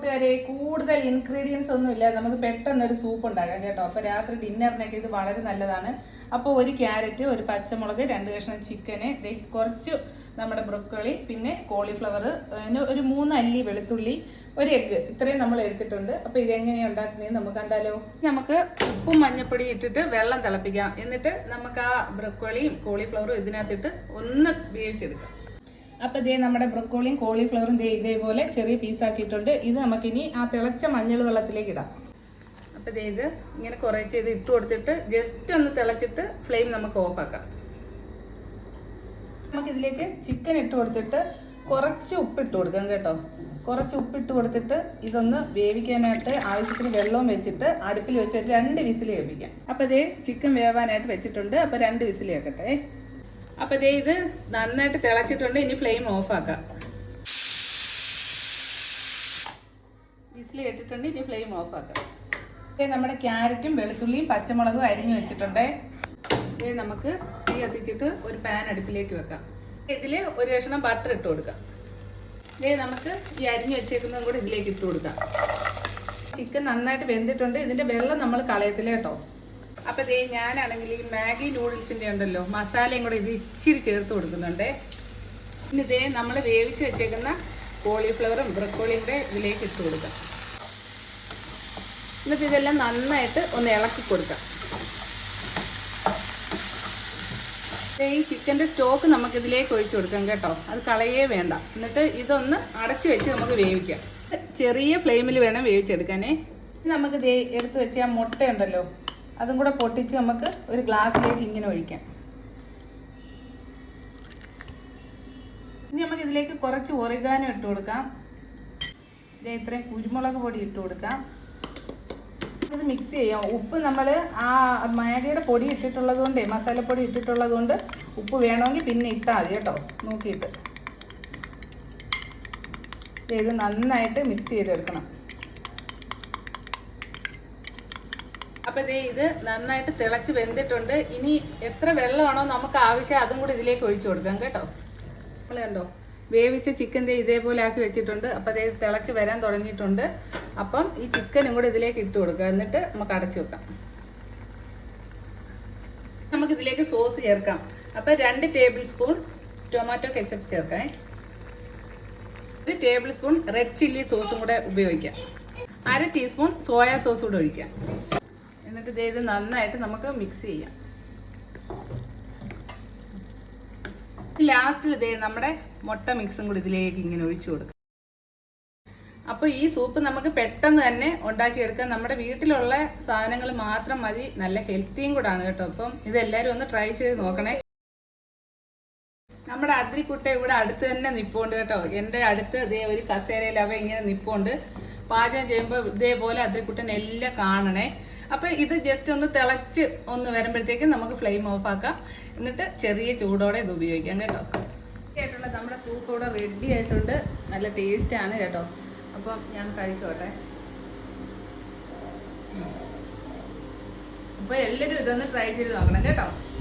കൂട്ടുകാരെ കൂടുതൽ ഇൻഗ്രീഡിയൻസ് ഒന്നും ഇല്ല നമുക്ക് പെട്ടെന്ന് ഒരു സൂപ്പ് ഉണ്ടാക്കാം കേട്ടോ. അപ്പൊ രാത്രി ഡിന്നറിനൊക്കെ ഇത് വളരെ നല്ലതാണ്. അപ്പോൾ ഒരു ക്യാരറ്റ് ഒരു പച്ചമുളക് രണ്ട് കഷ്ണം ചിക്കന് കുറച്ച് നമ്മുടെ ബ്രൊക്കോളി പിന്നെ കോളിഫ്ലവർ ഒരു മൂന്ന് അല്ലി വെളുത്തുള്ളി ഒരു എഗ്ഗ് ഇത്രയും നമ്മൾ എടുത്തിട്ടുണ്ട്. അപ്പൊ ഇതെങ്ങനെയാണ് ഉണ്ടാക്കുന്നതെന്ന് നമുക്ക് കണ്ടാലോ? നമുക്ക് ഉപ്പും മഞ്ഞപ്പൊടി ഇട്ടിട്ട് വെള്ളം തിളപ്പിക്കാം. എന്നിട്ട് നമുക്ക് ആ ബ്രൊക്കോളിയും കോളിഫ്ലവറും ഇതിനകത്തിട്ട് ഒന്ന് വേവിച്ചെടുക്കാം. അപ്പൊ ഇതേ നമ്മുടെ ബ്രൊക്കോളിയും കോളിഫ്ലവറും ദേ ഇതേപോലെ ചെറിയ പീസാക്കിയിട്ടുണ്ട് ഇത് നമുക്കിനി ആ തിളച്ച മഞ്ഞൾ വെള്ളത്തിലേക്ക് ഇടാം. അപ്പോൾ ദേ ഇത് ഇങ്ങനെ കുറേ ചെയ്ത് ഇട്ട് കൊടുത്തിട്ട് ജസ്റ്റ് ഒന്ന് തിളച്ചിട്ട് ഫ്ലെയിം നമുക്ക് ഓഫ് ആക്കാം. നമുക്ക് ഇതിലേക്ക് ചിക്കൻ ഇട്ട് കൊടുത്തിട്ട് കുറച്ച് ഉപ്പ് ഇട്ട് കൊടുക്കാം കേട്ടോ. കുറച്ച് ഉപ്പ് ഇട്ട് കൊടുത്തിട്ട് ഇതൊന്ന് വേവിക്കാനായിട്ട് ആവശ്യത്തിന് വെള്ളവും വെച്ചിട്ട് അടുപ്പിൽ വെച്ചിട്ട് രണ്ട് വിസിൽ കേൾപ്പിക്കാം അപ്പോൾ ഇതേ ചിക്കൻ വേവാനായിട്ട് വെച്ചിട്ടുണ്ട്. അപ്പോൾ രണ്ട് വിസിൽ കേൾക്കട്ടെ അപ്പൊ ദേ ഇത് നന്നായിട്ട് തിളച്ചിട്ടുണ്ട്. ഇനി ഫ്ലെയിം ഓഫ് ആക്കാം. വിസിൽ കെട്ടിട്ടുണ്ട്. ഇനി ഫ്ലെയിം ഓഫ് ദേ നമ്മുടെ ക്യാരറ്റും വെളുത്തുള്ളിയും പച്ചമുളകും അരിഞ്ഞു വെച്ചിട്ടുണ്ട്. ഇത് നമുക്ക് തീ കത്തിച്ചിട്ട് ഒരു പാൻ അടുപ്പിലേക്ക് വെക്കാം. ഇതിൽ ഒരു കഷ്ണം ബട്ടർ ഇട്ട് കൊടുക്കാം. ഇതേ നമുക്ക് ഈ അരിഞ്ഞു വെച്ചേക്കുന്നതും കൂടെ ഇതിലേക്ക് ഇട്ട് കൊടുക്കാം. ചിക്കൻ നന്നായിട്ട് വെന്തിട്ടുണ്ട്. ഇതിന്റെ വെള്ളം നമ്മൾ കളയത്തില്ല കേട്ടോ. അപ്പൊ ദേ ഞാനാണെങ്കിൽ ഈ മാഗി നൂഡിൽസിന്റെ ഉണ്ടല്ലോ മസാലയും കൂടെ ഇത് ഇച്ചിരി ചേർത്ത് കൊടുക്കുന്നുണ്ട്. പിന്നെ ഇതേ നമ്മൾ വേവിച്ച് വെച്ചേക്കുന്ന കോളിഫ്ലവറും ബ്രക്കോളിയും കൂടെ ഇതിലേക്ക് ഇട്ട് കൊടുക്കാം. എന്നിട്ട് ഇതെല്ലാം നന്നായിട്ട് ഒന്ന് ഇളക്കി കൊടുക്കാം. ഈ ചിക്കന്റെ സ്റ്റോക്ക് നമുക്ക് ഇതിലേക്ക് ഒഴിച്ചു കൊടുക്കാം കേട്ടോ. അത് കളയേ വേണ്ട. എന്നിട്ട് ഇതൊന്ന് അടച്ചു വെച്ച് നമുക്ക് വേവിക്കാം. ചെറിയ ഫ്ലെയിമിൽ വേണം വേവിച്ചെടുക്കാനേ. നമുക്ക് എടുത്ത് വെച്ച ആ മുട്ടയുണ്ടല്ലോ അതും കൂടെ പൊട്ടിച്ച് നമുക്ക് ഒരു ഗ്ലാസ്സിലേക്ക് ഇങ്ങനെ ഒഴിക്കാം. ഇനി നമുക്ക് ഇതിലേക്ക് കുറച്ച് ഒറിഗാനോ ഇട്ട് കൊടുക്കാം. ഇതേ ഇത്രയും കുരുമുളക് പൊടി ഇട്ട് കൊടുക്കാം. ഇത് മിക്സ് ചെയ്യാം. ഉപ്പ് നമ്മൾ ആ മാഗിയുടെ പൊടി ഇട്ടിട്ടുള്ളത് കൊണ്ടേ മസാലപ്പൊടി ഇട്ടിട്ടുള്ളത് കൊണ്ട് ഉപ്പ് വേണമെങ്കിൽ പിന്നെ ഇട്ടാൽ മതി കേട്ടോ നോക്കിയിട്ട്. ഇത് നന്നായിട്ട് മിക്സ് ചെയ്തെടുക്കണം. അപ്പൊ ദേ ഇത് നന്നായിട്ട് തിളച്ച് വെന്തിട്ടുണ്ട്. ഇനി എത്ര വെള്ളമാണോ നമുക്ക് ആവശ്യം അതും കൂടി ഇതിലേക്ക് ഒഴിച്ചു കൊടുക്കാം കേട്ടോ. നമ്മൾ കണ്ടോ വേവിച്ച ചിക്കൻ ദേ ഇതേപോലെ ആക്കി വെച്ചിട്ടുണ്ട്. അപ്പോൾ ദേ തിളച്ച് വരാൻ തുടങ്ങിയിട്ടുണ്ട്. അപ്പം ഈ ചിക്കനും കൂടി ഇതിലേക്ക് ഇട്ട് കൊടുക്കുക എന്നിട്ട് നമുക്ക് അടച്ചു വെക്കാം. നമുക്ക് ഇതിലേക്ക് സോസ് ചേർക്കാം. അപ്പോൾ രണ്ട് ടേബിൾ സ്പൂൺ ടൊമാറ്റോ കെച്ചപ്പ് ചേർക്കാം. ഒരു ടേബിൾ സ്പൂൺ റെഡ് ചില്ലി സോസും കൂടെ ഉപയോഗിക്കാം. അര ടീസ്പൂൺ സോയാ സോസ് കൂടെ ഒഴിക്കാം. എന്നിട്ട് ഇതേത് ഇത് നന്നായിട്ട് നമുക്ക് മിക്സ് ചെയ്യാം. ലാസ്റ്റിൽ ഇതേ നമ്മുടെ മുട്ട മിക്സും കൂടി ഇതിലേക്ക് ഇങ്ങനെ ഒഴിച്ചു കൊടുക്കുക അപ്പോൾ ഈ സൂപ്പ് നമുക്ക് പെട്ടെന്ന് തന്നെ ഉണ്ടാക്കിയെടുക്കാം നമ്മുടെ വീട്ടിലുള്ള സാധനങ്ങൾ മാത്രം മതി. നല്ല ഹെൽത്തിയും കൂടാണ് കേട്ടോ. അപ്പം ഇതെല്ലാവരും ഒന്ന് ട്രൈ ചെയ്ത് നോക്കണേ. നമ്മുടെ അതിരിക്കുട്ട ഇവിടെ അടുത്ത് തന്നെ നിപ്പുണ്ട് കേട്ടോ. എന്റെ അടുത്ത് ഇതേ ഒരു കസേരയിൽ അവ ഇങ്ങനെ നിപ്പുണ്ട്. പാചകം ചെയ്യുമ്പോൾ ഇതേപോലെ അതിരിക്കുട്ടൻ എല്ലാം കാണണേ. അപ്പൊ ഇത് ജസ്റ്റ് ഒന്ന് തിളച്ച് ഒന്ന് വരുമ്പോഴത്തേക്കും നമുക്ക് ഫ്ലെയിം ഓഫ് ആക്കാം. എന്നിട്ട് ചെറിയ ചൂടോടെ ഇത് ഉപയോഗിക്കാം കേട്ടോ. ആയിട്ടുള്ള നമ്മുടെ സൂപ്പ് ഇവിടെ റെഡി ആയിട്ടുണ്ട്. നല്ല ടേസ്റ്റ് ആണ് കേട്ടോ. അപ്പം ഞാൻ കഴിച്ചോട്ടെ. അപ്പൊ എല്ലാവരും ഇതൊന്ന് ട്രൈ ചെയ്ത് നോക്കണം കേട്ടോ.